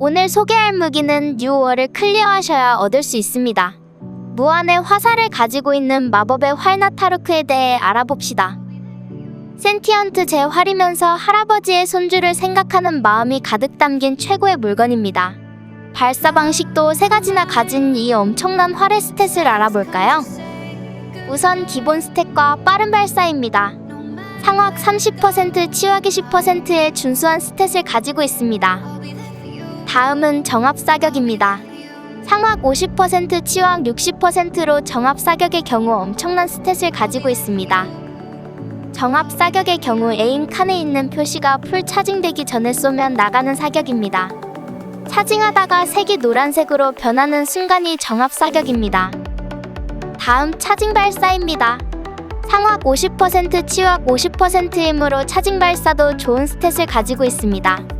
오늘 소개할 무기는 뉴월을 클리어하셔야 얻을 수 있습니다. 무한의 화살을 가지고 있는 마법의 활나타르크에 대해 알아봅시다. 센티언트 제 활이면서 할아버지의 손주를 생각하는 마음이 가득 담긴 최고의 물건입니다. 발사 방식도 세 가지나 가진 이 엄청난 활의 스탯을 알아볼까요? 우선 기본 스탯과 빠른 발사입니다. 상확 30% 치유하기 10%의 준수한 스탯을 가지고 있습니다. 다음은 정합 사격입니다. 상확 50% 치유학 60%로 정합 사격의 경우 엄청난 스탯을 가지고 있습니다. 정합 사격의 경우 에임 칸에 있는 표시가 풀 차징되기 전에 쏘면 나가는 사격입니다. 차징하다가 색이 노란색으로 변하는 순간이 정합 사격입니다. 다음 차징 발사입니다. 상확 50% 치유학 50%이므로 차징 발사도 좋은 스탯을 가지고 있습니다.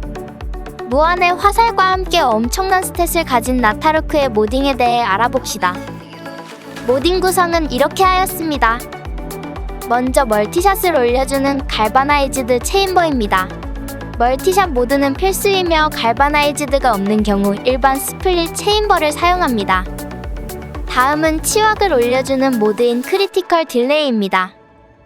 무한의 화살과 함께 엄청난 스탯을 가진 나타르크의 모딩에 대해 알아봅시다. 모딩 구성은 이렇게 하였습니다. 먼저 멀티샷을 올려주는 갈바나이즈드 체인버입니다. 멀티샷 모드는 필수이며 갈바나이즈드가 없는 경우 일반 스플릿 체인버를 사용합니다. 다음은 치wak을 올려주는 모드인 크리티컬 딜레이입니다.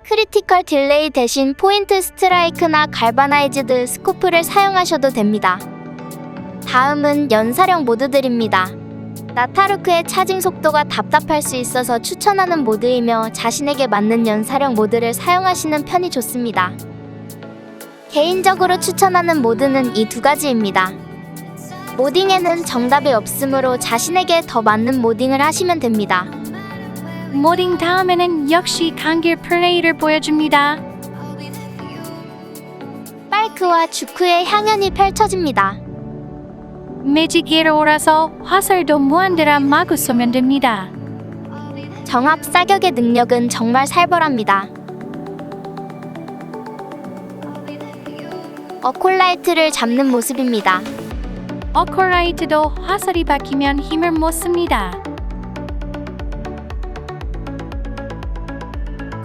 크리티컬 딜레이 대신 포인트 스트라이크나 갈바나이즈드 스코프를 사용하셔도 됩니다. 다음은 연사령 모드들입니다. 나타르크의 차징 속도가 답답할 수 있어서 추천하는 모드이며 자신에게 맞는 연사령 모드를 사용하시는 편이 좋습니다. 개인적으로 추천하는 모드는 이 두 가지입니다. 모딩에는 정답이 없으므로 자신에게 더 맞는 모딩을 하시면 됩니다. 모딩 다음에는 역시 강길 플레이를 보여줍니다. 빨크와 주크의 향연이 펼쳐집니다. 매직기로 오라서 화살도 무한대라 마구 쏘면 됩니다. 정합 사격의 능력은 정말 살벌합니다. 어콜라이트를 잡는 모습입니다. 어컬라이트도 화살이 박히면 힘을 못 씁니다.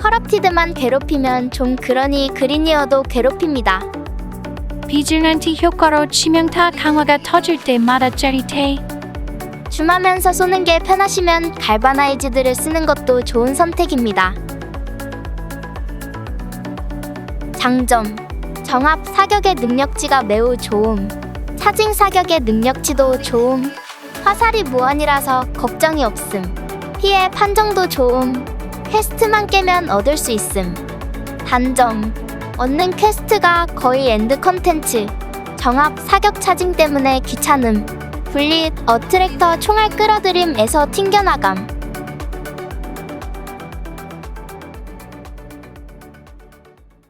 커럽티드만 괴롭히면 좀 그러니 그린이어도 괴롭힙니다. 비질란티 효과로 치명타 강화가 터질 때마다 짜릿해. 줌하면서 쏘는 게 편하시면 갈바나이즈들을 쓰는 것도 좋은 선택입니다. 장점 정합 사격의 능력치가 매우 좋음. 차징 사격의 능력치도 좋음. 화살이 무한이라서 걱정이 없음. 피해 판정도 좋음. 퀘스트만 깨면 얻을 수 있음. 단점 얻는 퀘스트가 거의 엔드 컨텐츠. 정합 사격 차징 때문에 귀찮음. 분리 어트랙터 총알 끌어들임에서 튕겨나감.